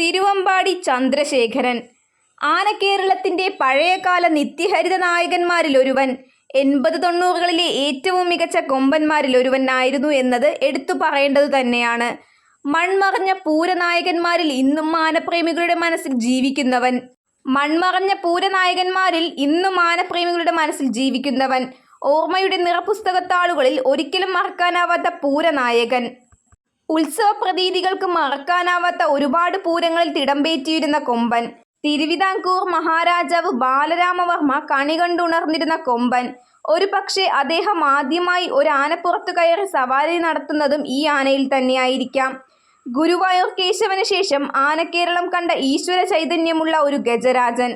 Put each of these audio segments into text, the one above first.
തിരുവമ്പാടി ചന്ദ്രശേഖരൻ. ആനക്കേരളത്തിന്റെ പഴയകാല നിത്യഹരിത നായകന്മാരിലൊരുവൻ എൺപത് തൊണ്ണൂറുകളിലെ ഏറ്റവും മികച്ച കൊമ്പന്മാരിൽ ആയിരുന്നു എന്നത് എടുത്തു പറയേണ്ടത് തന്നെയാണ്. മൺമറഞ്ഞ പൂരനായകന്മാരിൽ ഇന്നും മാനപ്രേമികളുടെ മനസ്സിൽ ജീവിക്കുന്നവൻ. മൺമറഞ്ഞ പൂരനായകന്മാരിൽ ഇന്നും മാനപ്രേമികളുടെ മനസ്സിൽ ജീവിക്കുന്നവൻ. ഓർമ്മയുടെ നിറപുസ്തകത്താളുകളിൽ ഒരിക്കലും മറക്കാനാവാത്ത പൂരനായകൻ. ഉത്സവ പ്രതീതികൾക്ക് മറക്കാനാവാത്ത ഒരുപാട് പൂരങ്ങളിൽ തിടമ്പേറ്റിയിരുന്ന കൊമ്പൻ. തിരുവിതാംകൂർ മഹാരാജാവ് ബാലരാമവർമ്മ കണി കണ്ടുണർന്നിരുന്ന കൊമ്പൻ. ഒരു പക്ഷേ അദ്ദേഹം ആദ്യമായി ഒരു ആനപ്പുറത്തു കയറി സവാരി നടത്തുന്നതും ഈ ആനയിൽ തന്നെയായിരിക്കാം. ഗുരുവായൂർ കേശവന് ശേഷം ആനക്കേരളം കണ്ട ഈശ്വര ചൈതന്യമുള്ള ഒരു ഗജരാജൻ.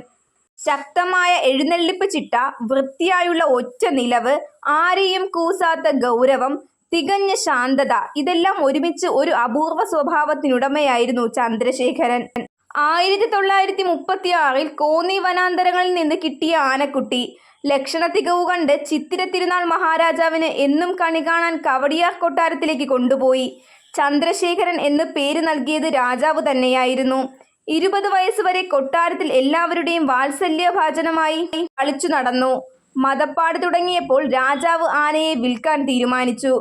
ശക്തമായ എഴുന്നള്ളിപ്പ് ചിട്ട വൃത്തിയായുള്ള ഒറ്റ നിലവ് ആരെയും കൂസാത്ത ഗൗരവം തികഞ്ഞ ശാന്തത. ഇതെല്ലാം ഒരുമിച്ച് ഒരു അപൂർവ സ്വഭാവത്തിനുടമയായിരുന്നു ചന്ദ്രശേഖരൻ. ആയിരത്തി തൊള്ളായിരത്തി മുപ്പത്തി ആറിൽ കോന്നി വനാന്തരങ്ങളിൽ നിന്ന് കിട്ടിയ ആനക്കുട്ടി. ലക്ഷണ തികവ് കണ്ട് ചിത്തിര തിരുനാൾ മഹാരാജാവിന് എന്നും കണി കാണാൻ കവടിയാർ കൊട്ടാരത്തിലേക്ക് കൊണ്ടുപോയി. ചന്ദ്രശേഖരൻ എന്ന് പേര് നൽകിയത് രാജാവ് തന്നെയായിരുന്നു. ഇരുപത് വയസ്സുവരെ കൊട്ടാരത്തിൽ എല്ലാവരുടെയും വാത്സല്യഭാചനമായി കളിച്ചു നടന്നു. മതപ്പാട് തുടങ്ങിയപ്പോൾ രാജാവ് ആനയെ വിൽക്കാൻ തീരുമാനിച്ചു.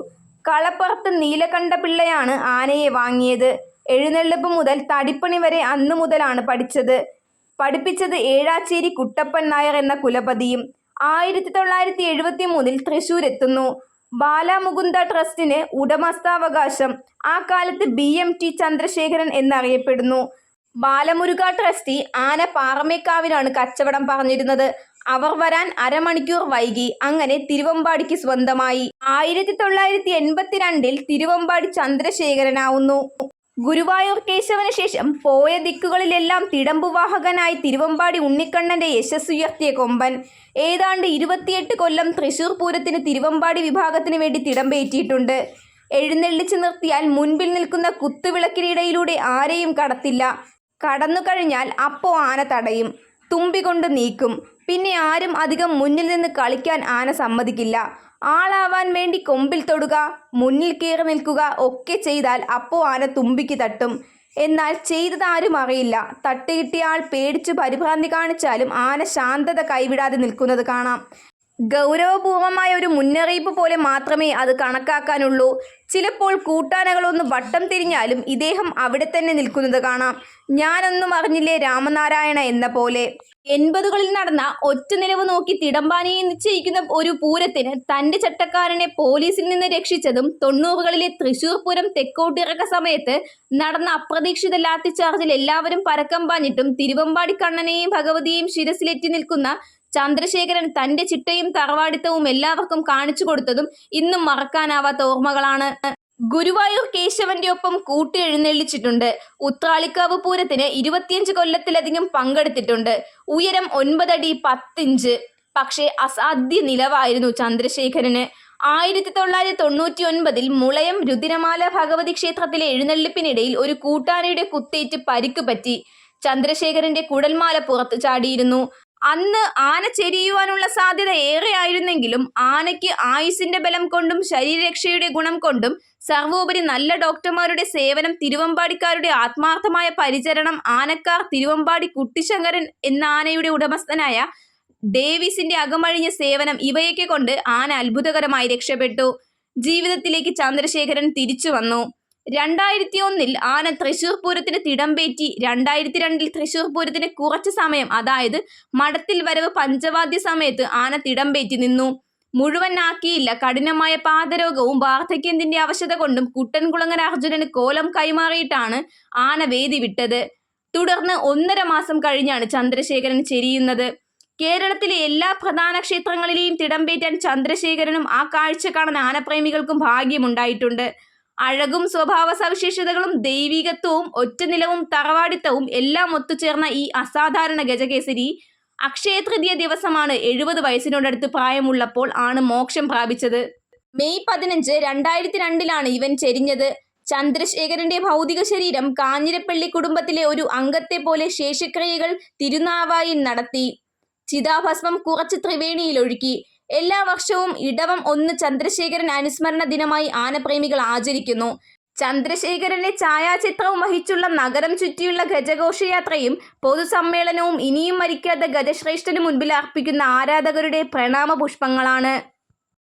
കളപ്പുറത്ത് നീലകണ്ഠ പിള്ളയാണ് ആനയെ വാങ്ങിയത്. എഴുന്നള്ളിപ്പ് മുതൽ തടിപ്പണി വരെ അന്നു മുതലാണ് പഠിച്ചത്. പഠിപ്പിച്ചത് ഏഴാച്ചേരി കുട്ടപ്പൻ നായർ എന്ന കുലപതിയും ആയിരത്തി തൊള്ളായിരത്തി എഴുപത്തി മൂന്നിൽ തൃശൂർ എത്തുന്നു ബാലാമുകുന്ദ ട്രസ്റ്റിന് ഉടമസ്ഥാവകാശം. ആ കാലത്ത് ബി എം ടി ചന്ദ്രശേഖരൻ എന്നറിയപ്പെടുന്നു. ബാലമുരുക ട്രസ്റ്റി ആന പാറമേക്കാവിനാണ് കച്ചവടം പറഞ്ഞിരുന്നത്. അവർ വരാൻ അരമണിക്കൂർ വൈകി. അങ്ങനെ തിരുവമ്പാടിക്ക് സ്വന്തമായി. ആയിരത്തി തൊള്ളായിരത്തി എൺപത്തിരണ്ടിൽ തിരുവമ്പാടി ചന്ദ്രശേഖരനാവുന്നു. ഗുരുവായൂർ കേശവന് ശേഷം പോയ ദിക്കുകളിലെല്ലാം തിടമ്പുവാഹകനായി തിരുവമ്പാടി ഉണ്ണിക്കണ്ണന്റെ യശസ്സുയർത്തിയ കൊമ്പൻ. ഏതാണ്ട് ഇരുപത്തിയെട്ട് കൊല്ലം തൃശൂർ പൂരത്തിന് തിരുവമ്പാടി വിഭാഗത്തിന് വേണ്ടി തിടമ്പേറ്റിയിട്ടുണ്ട്. എഴുന്നള്ളിച്ചു നിർത്തിയാൽ മുൻപിൽ നിൽക്കുന്ന കുത്തുവിളക്കിനിടയിലൂടെ ആരെയും കടത്തില്ല. കടന്നു കഴിഞ്ഞാൽ അപ്പോ ആന തടയും. തുമ്പി കൊണ്ട് നീക്കും. പിന്നെ ആരും അധികം മുന്നിൽ നിന്ന് കളിക്കാൻ ആന സമ്മതിക്കില്ല. ആളാവാൻ വേണ്ടി കൊമ്പിൽ തൊടുക മുന്നിൽ കയറി നിൽക്കുക ഒക്കെ ചെയ്താൽ അപ്പോ ആന തുമ്പിക്ക് തട്ടും. എന്നാൽ ചെയ്തതാരും അറിയില്ല. തട്ടുകിട്ടിയ ആൾ പേടിച്ചു പരിഭ്രാന്തി കാണിച്ചാലും ആന ശാന്തത കൈവിടാതെ നിൽക്കുന്നത് കാണാം. ഗൗരവപൂർവമായ ഒരു മുന്നറിയിപ്പ് പോലെ മാത്രമേ അത് കണക്കാക്കാനുള്ളൂ. ചിലപ്പോൾ കൂട്ടാനകളൊന്ന് വട്ടം തിരിഞ്ഞാലും ഇദ്ദേഹം അവിടെ തന്നെ നിൽക്കുന്നത് കാണാം. ഞാനൊന്നും അറിഞ്ഞില്ലേ രാമനാരായണ എന്ന പോലെ. എൺപതുകളിൽ നടന്ന ഒറ്റ നിലവ് നോക്കി തിടമ്പാനയെ നിശ്ചയിക്കുന്ന ഒരു പൂരത്തിന് തന്റെ ചട്ടക്കാരനെ പോലീസിൽ നിന്ന് രക്ഷിച്ചതും തൊണ്ണൂറുകളിലെ തൃശൂർ പൂരം തെക്കോട്ടിറക്ക സമയത്ത് നടന്ന അപ്രതീക്ഷിത ലാത്തിച്ചാർജിൽ എല്ലാവരും പരക്കം പാഞ്ഞിട്ടും തിരുവമ്പാടി കണ്ണനെയും ഭഗവതിയെയും ശിരസിലെറ്റി നിൽക്കുന്ന ചന്ദ്രശേഖരൻ തന്റെ ചിട്ടയും തറവാടിത്തവും എല്ലാവർക്കും കാണിച്ചു കൊടുത്തതും ഇന്നും മറക്കാനാവാത്ത ഓർമ്മകളാണ്. ഗുരുവായൂർ കേശവന്റെ ഒപ്പം കൂട്ടി എഴുന്നള്ളിച്ചിട്ടുണ്ട് ഉത്രാളിക്കാവ് പൂരത്തിന് ഇരുപത്തിയഞ്ച് കൊല്ലത്തിലധികം പങ്കെടുത്തിട്ടുണ്ട്. ഉയരം ഒൻപതടി പത്തിഞ്ച്. പക്ഷേ അസാധ്യ നിലവായിരുന്നു ചന്ദ്രശേഖരന്. ആയിരത്തി തൊള്ളായിരത്തി തൊണ്ണൂറ്റി ഒൻപതിൽ മുളയം രുദിരമാല ഭഗവതി ക്ഷേത്രത്തിലെ എഴുന്നള്ളിപ്പിനിടയിൽ ഒരു കൂട്ടാനയുടെ കുത്തേറ്റ് പരിക്ക് പറ്റി. ചന്ദ്രശേഖരന്റെ കുടൽമാല പുറത്തു ചാടിയിരുന്നു. അന്ന് ആന ചെരിയുവാനുള്ള സാധ്യത ഏറെയായിരുന്നെങ്കിലും ആനയ്ക്ക് ആയുസിന്റെ ബലം കൊണ്ടും ശരീരരക്ഷയുടെ ഗുണം കൊണ്ടും സർവോപരി നല്ല ഡോക്ടർമാരുടെ സേവനം തിരുവമ്പാടിക്കാരുടെ ആത്മാർത്ഥമായ പരിചരണം ആനക്കാർ തിരുവമ്പാടി കുട്ടിശങ്കരൻ എന്ന ആനയുടെ ഉടമസ്ഥനായ ഡേവിസിന്റെ അകമഴിഞ്ഞ സേവനം ഇവയൊക്കെ കൊണ്ട് ആന അത്ഭുതകരമായി രക്ഷപ്പെട്ടു. ജീവിതത്തിലേക്ക് ചന്ദ്രശേഖരൻ തിരിച്ചു വന്നു. രണ്ടായിരത്തി ഒന്നിൽ ആന തൃശൂർ പൂരത്തിന് തിടമ്പേറ്റി രണ്ടായിരത്തി രണ്ടിൽ തൃശൂർ പൂരത്തിന് കുറച്ച് സമയം അതായത് മഠത്തിൽ വരവ് പഞ്ചവാദ്യ സമയത്ത് ആന തിടമ്പേറ്റി നിന്നു. മുഴുവൻ ആക്കിയില്ല. കഠിനമായ പാദരോഗവും വാർദ്ധക്യത്തിന്റെ അവശത കൊണ്ടും കുട്ടൻകുളങ്ങര അർജുനന് കോലം കൈമാറിയിട്ടാണ് ആന വേദി വിട്ടത്. തുടർന്ന് ഒന്നര മാസം കഴിഞ്ഞാണ് ചന്ദ്രശേഖരൻ ചെരിയുന്നത്. കേരളത്തിലെ എല്ലാ പ്രധാന ക്ഷേത്രങ്ങളിലെയും തിടമ്പേറ്റാൻ ചന്ദ്രശേഖരനും ആ കാഴ്ച കാണാൻ ആനപ്രേമികൾക്കും ഭാഗ്യമുണ്ടായിട്ടുണ്ട്. അഴകും സ്വഭാവ സവിശേഷതകളും ദൈവികത്വവും ഒറ്റനിലവും തറവാടിത്തവും എല്ലാം ഒത്തുചേർന്ന ഈ അസാധാരണ ഗജകേസരി അക്ഷയതൃതീയ ദിവസമാണ് എഴുപത് വയസ്സിനോടടുത്ത് പ്രായമുള്ളപ്പോൾ ആണ് മോക്ഷം പ്രാപിച്ചത്. മെയ് പതിനഞ്ച് രണ്ടായിരത്തി രണ്ടിലാണ് ഇവൻ ചെരിഞ്ഞത്. ചന്ദ്രശേഖരന്റെ ഭൗതിക ശരീരം കാഞ്ഞിരപ്പള്ളി കുടുംബത്തിലെ ഒരു അംഗത്തെ പോലെ ശേഷക്രിയകൾ തിരുനാവായി നടത്തി. ചിതാഭസ്മം കുറച്ച് ത്രിവേണിയിൽ ഒഴുക്കി എല്ലാ വർഷവും ഇടവം ഒന്ന് ചന്ദ്രശേഖരൻ അനുസ്മരണ ദിനമായി ആനപ്രേമികൾ ആചരിക്കുന്നു. ചന്ദ്രശേഖരന്റെ ഛായാചിത്രവും വഹിച്ചുള്ള നഗരം ചുറ്റിയുള്ള ഗജഘോഷയാത്രയും പൊതുസമ്മേളനവും ഇനിയും മരിക്കാത്ത ഗജശ്രേഷ്ഠന് മുൻപിൽ അർപ്പിക്കുന്ന ആരാധകരുടെ പ്രണാമ പുഷ്പങ്ങളാണ്